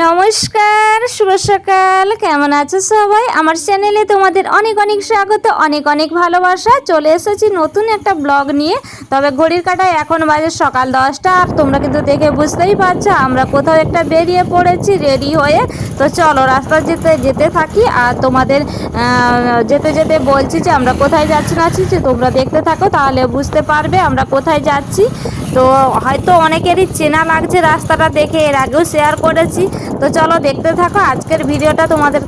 নমস্কার, শুভ সকাল। কেমন আছো সবাই? আমার চ্যানেলে তোমাদের অনেক অনেক স্বাগত, অনেক অনেক ভালোবাসা। চলে এসেছি নতুন একটা ব্লগ নিয়ে। তবে ঘড়ির কাটায় এখন বাজে সকাল দশটা, আর তোমরা কিন্তু দেখে বুঝতেই পারছ, আমরা কোথাও একটা বেরিয়ে পড়েছি, রেডি হয়ে। তো চলো, রাস্তা যেতে যেতে থাকি। আর তোমাদের যেতে যেতে বলছি যে আমরা কোথায় যাচ্ছি না আছি, যে তোমরা দেখতে থাকো, তাহলে বুঝতে পারবে আমরা কোথায় যাচ্ছি। তো হয়তো অনেকেরই চেনা লাগছে রাস্তাটা দেখে, এর আগেও শেয়ার করেছি। তো চলো দেখতে থাকো, আজকের ভিডিওটা তোমাদের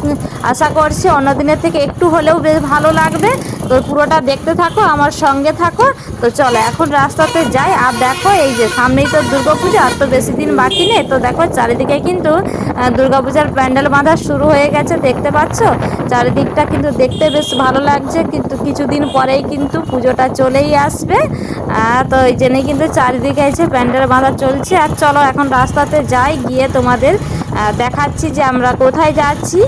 আশা করছি অন্য দিনের থেকে একটু হলেও বেশ ভালো লাগবে। তো পুরোটা দেখতে থাকো, আমার সঙ্গে থাকো। তো চলো, এখন রাস্তাতে যাই। আর দেখো, এই যে সামনেই তো দুর্গাপূজা, আর তো বেশি দিন বাকি নেই। তো দেখো, চারিদিকে কিন্তু দুর্গাপূজার প্যান্ডেল বাঁধা শুরু হয়ে গেছে, দেখতে পাচ্ছ? চারিদিকটা কিন্তু দেখতে বেশ ভালো লাগছে। কিন্তু কিছুদিন পরেই কিন্তু পুজোটা চলেই আসবে। তো এই জন্যই কিন্তু চারিদিকে এসে প্যান্ডেল বাঁধা চলছে। আর চলো, এখন রাস্তাতে যাই, গিয়ে তোমাদের দেখাচ্ছি যে আমরা কোথায় যাচ্ছি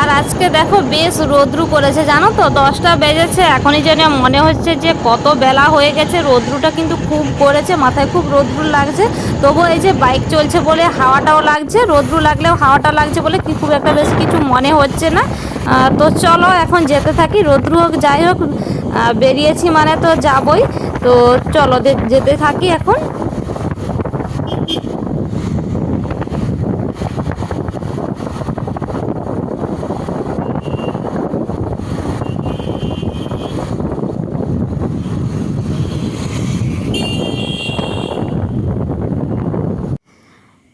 আর আজকে দেখো বেশ রোদ্রু করেছে, জানো তো? দশটা বেজেছে, এখনই যেন মনে হচ্ছে যে কত বেলা হয়ে গেছে, রোদ্রুটা কিন্তু খুব করেছে, মাথায় খুব রোদ্রু লাগছে। তবু এই যে বাইক চলছে বলে হাওয়াটাও লাগছে, রোদ্রু লাগলেও হাওয়াটা লাগছে বলে কি খুব একটা বেশি কিছু মনে হচ্ছে না। তো চলো এখন যেতে থাকি, রোদ্রু হোক, যাই হোক বেরিয়েছি মানে তো যাবই। তো চলো যেতে থাকি এখন।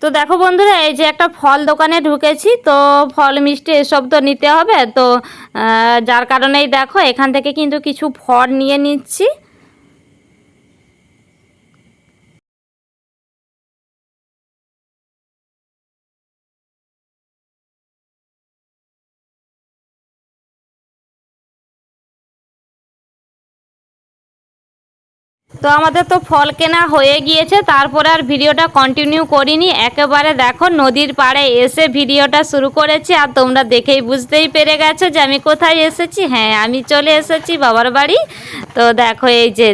তো দেখো বন্ধুরা, এই যে একটা ফল দোকানে ঢুকেছি, তো ফল মিষ্টি এসব তো নিতে হবে। তো যার কারণেই দেখো, এখান থেকে কিন্তু কিছু ফল নিয়ে নিচ্ছি। তো আমাদের তো ফল কেনা হয়ে গিয়েছে, তারপর আর ভিডিওটা কন্টিনিউ করিনি। একেবারে দেখো নদীর পাড়ে এসে ভিডিওটা শুরু করেছি, আর তোমরা দেখেই বুঝতেই পেরে গেছো যে আমি কোথায় এসেছি। হ্যাঁ আমি চলে এসেছি বাবার বাড়ি। তো দেখো এই যে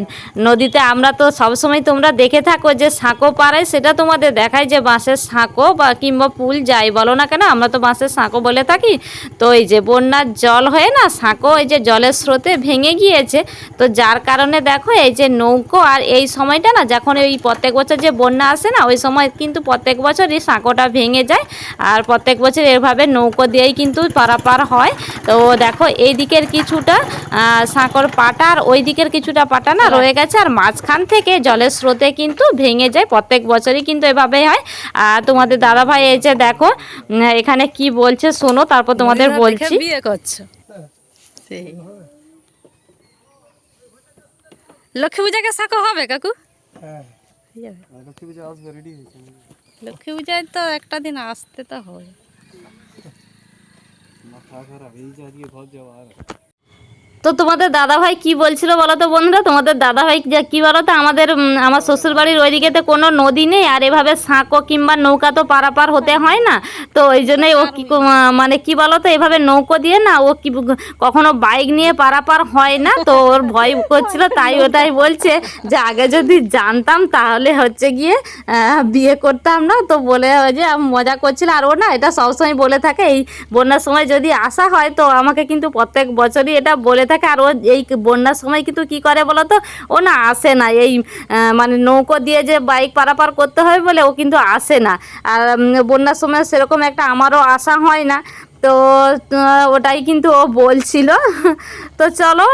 নদীতে আমরা তো সবসময় তোমরা দেখে থাকো যে সাঁকো পাড়ায় সেটা তোমাদের দেখায় যে বাঁশের সাঁকো বা কিংবা পুল যাই বলো না কেন, আমরা তো বাঁশের সাঁকো বলে থাকি। তো এই যে বন্যার জল হয়ে না সাঁকো এই যে জলের স্রোতে ভেঙে গিয়েছে। তো যার কারণে দেখো এই যে নৌকো আর এই সময়টা না যখন এই প্রত্যেক বছর যে বন্যা আসে না, ওই সময় কিন্তু প্রত্যেক বছর এই সাঁকোটা ভেঙে যায়। আর প্রত্যেক বছর এভাবে নৌকো দিয়েই কিন্তু পারাপার হয়। তো দেখো এই দিকের কিছুটা সাঁকোর পাটা আর ওই দিকের কিছুটা পাটা না রয়ে গেছে আর মাঝখান থেকে জলের স্রোতে কিন্তু ভেঙে যায়। প্রত্যেক বছরই কিন্তু এভাবেই হয়। আর তোমাদের দাদা ভাই এই যে দেখো এখানে কি বলছে শোনো তারপর তোমাদের বলছি। বিয়ে করছ। লক্ষ্মী পূজাকে সাকো হবে কাকু? হ্যাঁ। লক্ষ্মী পূজা আসবে রেডি হয়েছে। লক্ষ্মী পূজায় তো একটা দিন আসতে তো হয় মাথা খারাপ এই যে আজকে ঘর যাওয়া আর তো তোমাদের দাদা ভাই কি বলছিল বলো তো বন্ধুরা? তোমাদের দাদা ভাই যে কি বলো তো আমাদের আমার শ্বশুর বাড়ির ওইদিকেতে কোনো নদী নেই আর এভাবে সাঁকো কিংবা নৌকা তো পারাপার হতে হয় না। তো ওই জন্যই ও কি মানে কি বলো তো এভাবে নৌকো দিয়ে না ও কি কখনো বাইক নিয়ে পারাপার হয় না। তো ওর ভয় করছিল, তাই ওটাই বলছে যে আগে যদি জানতাম তাহলে হচ্ছে গিয়ে বিয়ে করতাম না। তো বলে যে মজা করছিল। আর ও না এটা সবসময় বলে থাকে, এই বন্যার সময় যদি আসা হয় তো আমাকে কিন্তু প্রত্যেক বছরই এটা বলে থাকে আর ও এই বন্যার সময় কিন্তু কি করে বলো তো ও না, আসে না। এই মানে নৌকো দিয়ে যে বাইক পারাপার করতে হবে বলে ও কিন্তু আসে না। আর বন্যার সময় সেরকম একটা আমারও আশা হয় না। তো ওটাই কিন্তু ও বলছিল। তো চলো,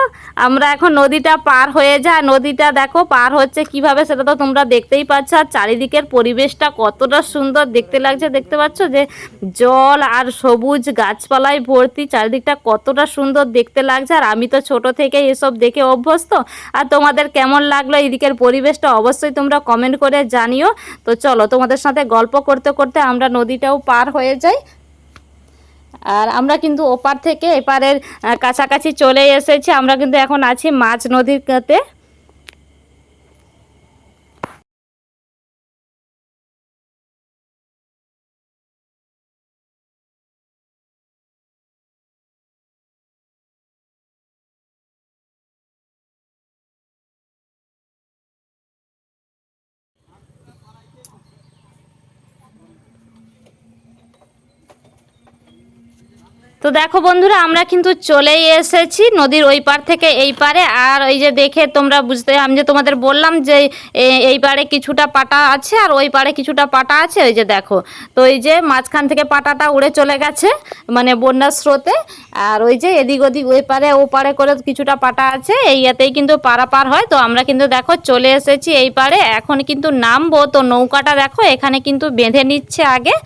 আমরা এখন নদীটা পার হয়ে যায়। নদীটা দেখো পার হচ্ছে কীভাবে সেটা তো তোমরা দেখতেই পাচ্ছ। আর চারিদিকের পরিবেশটা কতটা সুন্দর দেখতে লাগছে, দেখতে পাচ্ছ যে জল আর সবুজ গাছপালায় ভর্তি চারিদিকটা কতটা সুন্দর দেখতে লাগছে। আর আমি তো ছোট থেকে এসব দেখে অভ্যস্ত। আর তোমাদের কেমন লাগল এদিকের পরিবেশটা অবশ্যই তোমরা কমেন্ট করে জানিও। তো চলো, তোমাদের সাথে গল্প করতে করতে আমরা নদীটাও পার হয়ে যাই। আর আমরা কিন্তু ওপার থেকে এপারের কাছাকাছি চলে এসেছি। আমরা কিন্তু এখন আছি মাছ নদীতে। তো দেখো বন্ধুরা, আমরা কিন্তু চলেই এসেছি নদীর ওই পার থেকে এই পারে আর ওই যে দেখে তোমরা বুঝতে, আমি যে তোমাদের বললাম যে এই পারে কিছুটা পাটা আছে আর ওই পারে কিছুটা পাটা আছে, ওই যে দেখো। তো এই যে মাঝখান থেকে পাটাটা উড়ে চলে গেছে মানে বন্যার স্রোতে। আর ওই যে এদিক ওদিক ওই পারে ও পারে করে কিছুটা পাটা আছে, এই ইয়েতেই কিন্তু পারাপার হয়। তো আমরা কিন্তু দেখো চলে এসেছি এই পারে এখন কিন্তু নামবো, তো নৌকাটা দেখো, এখানে কিন্তু বেঁধে নিচ্ছে আগে।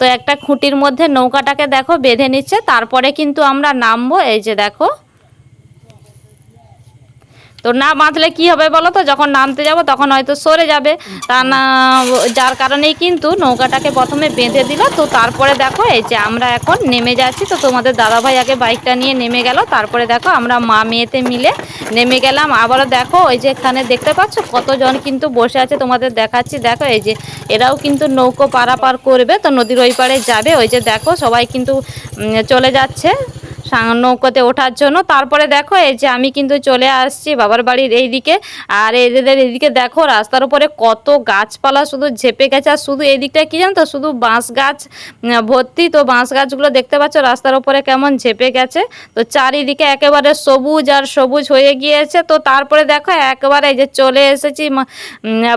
তো একটা খুঁটির মধ্যে নৌকাটাকে দেখো বেঁধে নিচ্ছে, তারপরে কিন্তু আমরা নামবো, এই যে দেখো। তো না বাঁধলে কি হবে বলো তো? যখন নামতে যাব তখন হয়তো সরে যাবে। তা না, যার কারণেই কিন্তু নৌকাটাকে প্রথমে বেঁধে দিল। তো তারপরে দেখো, এই যে আমরা এখন নেমে যাচ্ছি। তো তোমাদের দাদাভাই আগে বাইকটা নিয়ে নেমে গেল। তারপরে দেখো, আমরা মা মেয়েতে মিলে নেমে গেলাম। আবারও দেখো, ওই যে এখানে দেখতে পাচ্ছ, কতজন কিন্তু বসে আছে তোমাদের দেখাচ্ছি। দেখো, এই যে এরাও কিন্তু নৌকো পারাপার করবে। তো নদীর ওই পারে যাবে। ওই যে দেখো, সবাই কিন্তু চলে যাচ্ছে। নৌকোতে ওঠার জন্য। তারপরে দেখো, এই যে আমি কিন্তু চলে আসছি বাবার বাড়ির এইদিকে। আর এদের এদিকে দেখো, রাস্তার উপরে কত গাছপালা শুধু ঝেপে গেছে। আর শুধু এই দিকটা কি জানো তো, শুধু বাঁশ গাছ ভর্তি। তো বাঁশ গাছগুলো দেখতে পাচ্ছ, রাস্তার উপরে কেমন ঝেপে গেছে। তো চারিদিকে একেবারে সবুজ আর সবুজ হয়ে গিয়েছে। তো তারপরে দেখো, একেবারে যে চলে এসেছি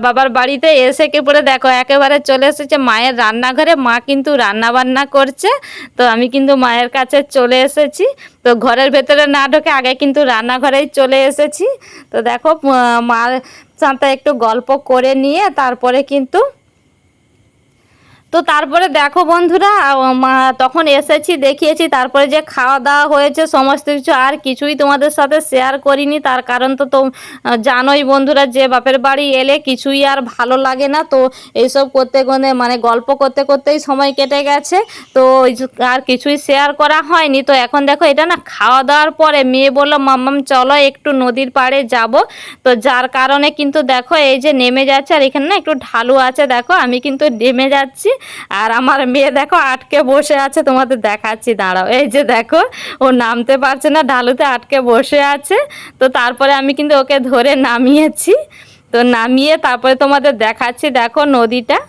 বাবার বাড়িতে। এসে কি পরে দেখো, একেবারে চলে এসেছে মায়ের রান্নাঘরে। মা কিন্তু রান্না বান্না করছে। তো আমি কিন্তু মায়ের কাছে চলে এসেছি। তো ঘরের ভেতরে না ঢোকে আগে কিন্তু রান্নাঘরেই চলে এসেছি। তো দেখো মার সাথে একটু গল্প করে নিয়ে তারপরে কিন্তু তো তারপরে দেখো বন্ধুরা তখন এসেছি, দেখিয়েছি, তারপরে যে খাওয়া দাওয়া হয়েছে, সমস্ত কিছু, আর কিছুই তোমাদের সাথে শেয়ার করিনি। তার কারণ তো তো জানোই বন্ধুরা, যে বাপের বাড়ি এলে কিছুই আর ভালো লাগে না। তো এইসব করতে করতে মানে গল্প করতে করতেই সময় কেটে গেছে। তো আর কিছুই শেয়ার করা হয়নি। তো এখন দেখো, এটা না খাওয়া দাওয়ার পরে মেয়ে বলল, মাম্মাম, চলো একটু নদীর পাড়ে যাব। তো যার কারণে কিন্তু দেখো, এই যে নেমে যাচ্ছে, আর এখানে না একটু ঢালু আছে, দেখো, আমি কিন্তু নেমে যাচ্ছি। আর আমার মেয়ে দেখো আটকে বসে আছে, তোমাদের দেখাচ্ছি, দাঁড়াও। এই যে দেখো, ও নামতে পারছে না, ঢালুতে আটকে বসে আছে। তো তারপরে আমি কিন্তু ওকে ধরে নামিয়েছি। তো নামিয়ে তারপরে তোমাদের দেখাচ্ছি, দেখো নদীটা।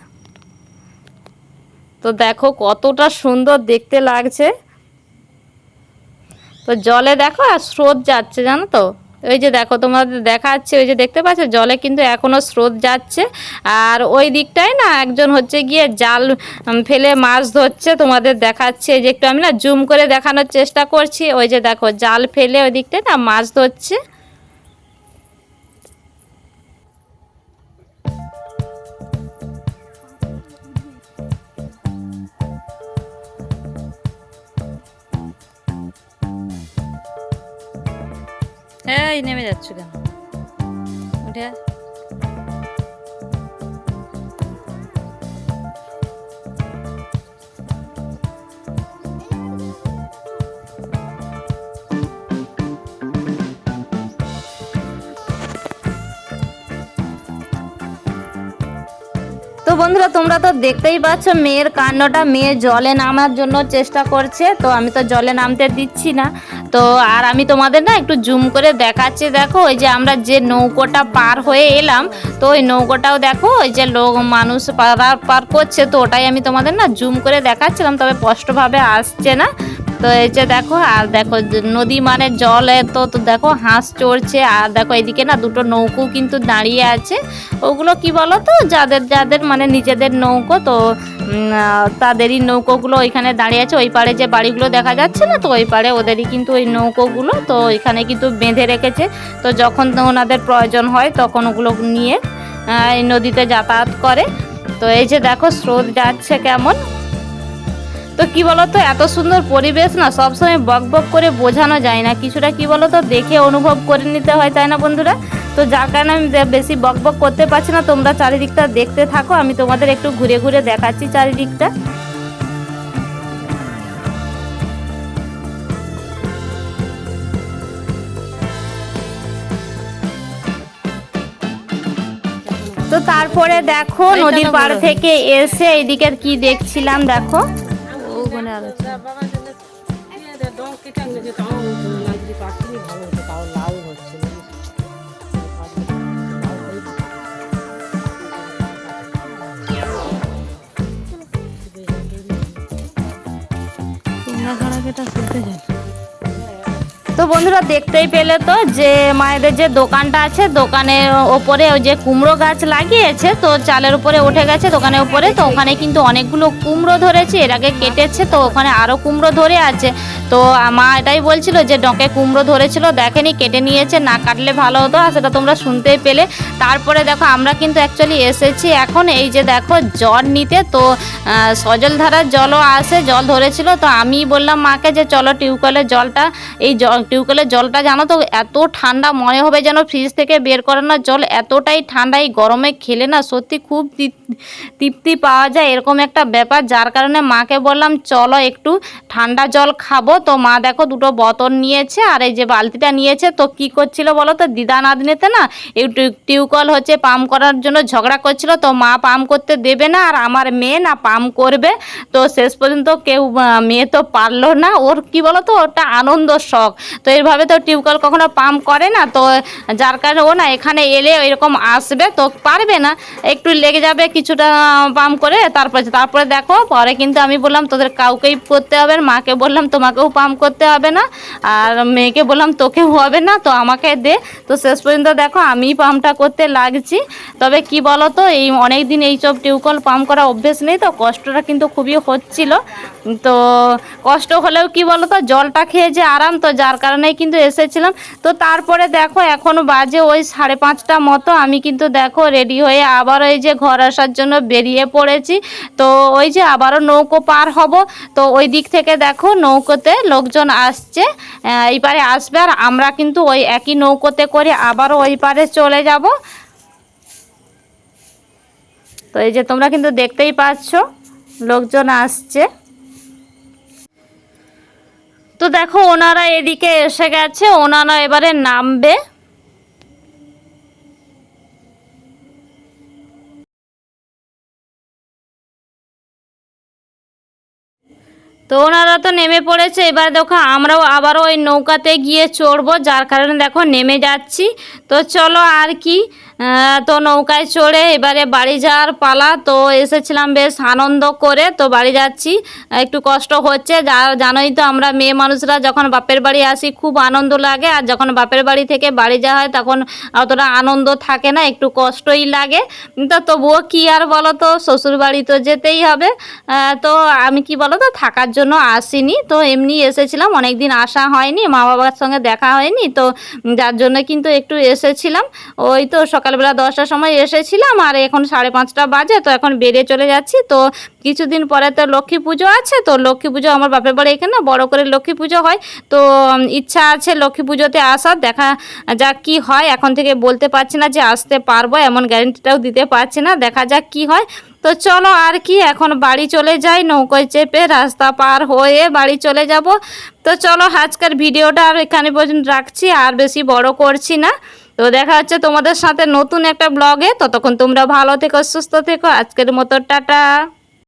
তো দেখো কতটা সুন্দর দেখতে লাগছে। তো জলে দেখো আর স্রোত যাচ্ছে, জানো তো? ওই যে দেখো, তোমাদের দেখাচ্ছে, ওই যে দেখতে পাচ্ছ? জলে কিন্তু এখনও স্রোত যাচ্ছে। আর ওই দিকটায় না একজন হচ্ছে গিয়ে জাল ফেলে মাছ ধরছে, তোমাদের দেখাচ্ছে। যে একটু আমি না জুম করে দেখানোর চেষ্টা করছি। ওই যে দেখো, জাল ফেলে ওই দিকটায় না মাছ ধরছে। এই নেমে যাচ্ছ কেন? উঠে তো বন্ধুরা, তোমরা তো দেখতেই পাচ্ছ, মেয়ের কান্ডটা মেয়ে জলে নামার জন্য চেষ্টা করছে। তো আমি তো জলে নামতে দিচ্ছি না। তো আর আমি তোমাদের না একটু জুম করে দেখাচ্ছি, দেখো, ওই যে আমরা যে নৌকোটা পার হয়ে এলাম, তো ওই নৌকোটাও দেখো, ওই যে লোক মানুষ পার পার করছে, তো ওটাই আমি তোমাদের না জুম করে দেখাচ্ছিলাম, তবে স্পষ্টভাবে আসছে না। তো এই যে দেখো, আর দেখো নদী মানে জলে তো তো দেখো হাঁস চড়ছে, আর দেখো এদিকে না দুটো নৌকো কিন্তু দাঁড়িয়ে আছে। ওগুলো কি বলো তো যাদের যাদের মানে নিজেদের নৌকো, তো তাদেরই নৌকোগুলো ওইখানে দাঁড়িয়ে আছে। ওই পাড়ে যে বাড়িগুলো দেখা যাচ্ছে না, তো ওই পাড়ে ওদেরই কিন্তু ওই নৌকোগুলো, তো এখানে কিন্তু বেঁধে রেখেছে। তো যখন ওনাদের প্রয়োজন হয়, তখন ওগুলো নিয়ে এই নদীতে যাতায়াত করে। তো এই যে দেখো স্রোত যাচ্ছে কেমন। তো কি বলতো এত সুন্দর পরিবেশ না সবসময় বক বক করে বোঝানো যায় না। কিছুটা কি বলতো দেখে অনুভব করে নিতে হয় তাই না বন্ধুরা? তো যার কারণে আমি বেশি বক বক করতে পারছি না তোমরা চারিদিকটা দেখতে থাকো আমি তোমাদের একটু ঘুরে ঘুরে দেখাচ্ছি চারিদিকটা। তো তারপরে দেখো নদীর পাড় থেকে এসে এইদিকের কি দেখছিলাম দেখো। আর আছে। তোমরা ঘোড়া এটা খুলতে যান তো বন্ধুরা দেখতেই পেলে তো যে মায়েদের যে দোকানটা আছে, দোকানের ওপরে ওই যে কুমড়ো গাছ লাগিয়েছে, তো চালের উপরে উঠে গেছে দোকানের উপরে, তো ওখানে কিন্তু অনেকগুলো কুমড়ো ধরেছে, এর আগে কেটেছে, তো ওখানে আরও কুমড়ো ধরে আছে। তো মা এটাই বলছিল যে ডঁকে কুমড়ো ধরেছিল, দেখেনি, কেটে নিয়েছে, না কাটলে ভালো হতো, আর সেটা তোমরা শুনতেই পেলে। তারপরে দেখো, আমরা কিন্তু অ্যাকচুয়ালি এসেছি এখন, এই যে দেখো জল নিতে, তো সজলধারার জলও আসে, জল ধরেছিল, তো আমি বললাম মাকে যে চলো টিউবওয়েলের জলটা, এই জল টিউবওয়েলের জলটা জানো তো, এত ঠান্ডা মনে হবে যেন ফ্রিজ থেকে বের করানো জল এতটাই ঠান্ডা, এই গরমে খেলে না সত্যি খুব তৃপ- তৃপ্তি পাওয়া যায়, এরকম একটা ব্যাপার। যার কারণে মাকে বললাম, চলো একটু ঠান্ডা জল খাব। তো মা দেখো দুটো বোতল নিয়েছে, আর এই যে বালতিটা নিয়েছে, তো কি করছিল বলো তো, দিদা নাতনিতে না এই টিউ- টিউবওয়েল হচ্ছে পাম্প করার জন্য ঝগড়া করছিল, তো মা পাম্প করতে দেবে না, আর আমার মেয়ে না পাম্প করবে। তো শেষ পর্যন্ত কেউ মেয়ে তো পারল না, ওর কি বলো তো ওটা আনন্দ শখ। তো এইভাবে তো টিউবওয়েল কখনো পাম্প করে না, তো যার কারণে ও না এখানে এলে এরকম আসবে, তো পারবে না। একটু লেগে যাবে কিছুটা পাম্প করে, তারপরে তারপরে দেখো, পরে কিন্তু আমি বললাম, তোদের কাউকেই করতে হবে মাকে বললাম তোমাকেও পাম্প করতে হবে না, আর মেয়েকে বললাম তোকেও হবে না, তো আমাকে দে। তো শেষ পর্যন্ত দেখো, আমি পাম্পটা করতে লাগছি। তবে কি বলো তো এই অনেক দিন এইসব টিউবওয়েল পাম্প করা অভ্যেস নেই, তো কষ্টটা কিন্তু খুবই হচ্ছিল। তো কষ্ট হলেও কি বলো তো জলটা খেয়ে যে আরাম, তো যার কারণেই কিন্তু এসেছিলাম তো তারপরে দেখো এখনও বাজে ওই সাড়ে পাঁচটা মতো। আমি কিন্তু দেখো রেডি হয়ে আবার ওই যে ঘর আসার জন্য বেরিয়ে পড়েছি। তো ওই যে আবারও নৌকো পার হব। তো ওই দিক থেকে দেখো নৌকোতে লোকজন আসছে। এই পারে আসবে আর আমরা কিন্তু ওই একই নৌকোতে করে আবারও ওই পারে চলে যাব। তো এই যে তোমরা কিন্তু দেখতেই পাচ্ছ, লোকজন আসছে। তো দেখো, ওনারা এদিকে এসে গেছে, ওনারা এবারে নামবে। তো ওনারা তো নেমে পড়েছে, এবার দেখো আমরাও আবারও ওই নৌকাতে গিয়ে চড়বো, যার কারণে দেখো নেমে যাচ্ছি। তো চলো আর কি তো নৌকায় চড়ে এবারে বাড়ি যাওয়ার পালা। তো এসেছিলাম বেশ আনন্দ করে, তো বাড়ি যাচ্ছি। একটু কষ্ট হচ্ছে, যা, জানোই তো আমরা মেয়ে মানুষরা যখন বাপের বাড়ি আসি খুব আনন্দ লাগে, আর যখন বাপের বাড়ি থেকে বাড়ি যাওয়া হয় তখন অতটা আনন্দ থাকে না, একটু কষ্টই লাগে। তো তবুও কি আর বলো তো শ্বশুর বাড়ি তো যেতেই হবে। তো আমি কি বলো তো থাকার জন্য আসিনি। তো এমনি এসেছিলাম অনেক দিন আসা হয়নি, মা বাবার সঙ্গে দেখা হয়নি, তো যার জন্য কিন্তু একটু এসেছিলাম। ওই তো সকালবেলা দশটার সময় এসেছিলাম আর এখন সাড়ে পাঁচটা বাজে, তো এখন বেরিয়ে চলে যাচ্ছি। তো কিছুদিন পরে তো লক্ষ্মী পুজো আছে, তো লক্ষ্মী পুজো আমার বাপের বাড়ি এখানে, বড় করে লক্ষ্মী পুজো হয়। তো ইচ্ছা আছে লক্ষ্মী পুজোতে আসার, দেখা যাক কি হয়। এখন থেকে বলতে পারছি না যে আসতে পারব, এমন গ্যারেন্টিটাও দিতে পারছি না, দেখা যাক কি হয়। তো চলো আর কি, এখন বাড়ি চলে যাই নৌকোয় চেপে রাস্তা পার হয়ে বাড়ি চলে যাব। তো চলো আজকের ভিডিওটা আর এখানে পর্যন্ত রাখছি, আর বেশি বড় করছি না। তো দেখা হচ্ছে তোমাদের সাথে নতুন একটা ব্লগে। ততক্ষণ তোমরা ভালো থেকো, সুস্থ থেকো। আজকের মতো টাটা।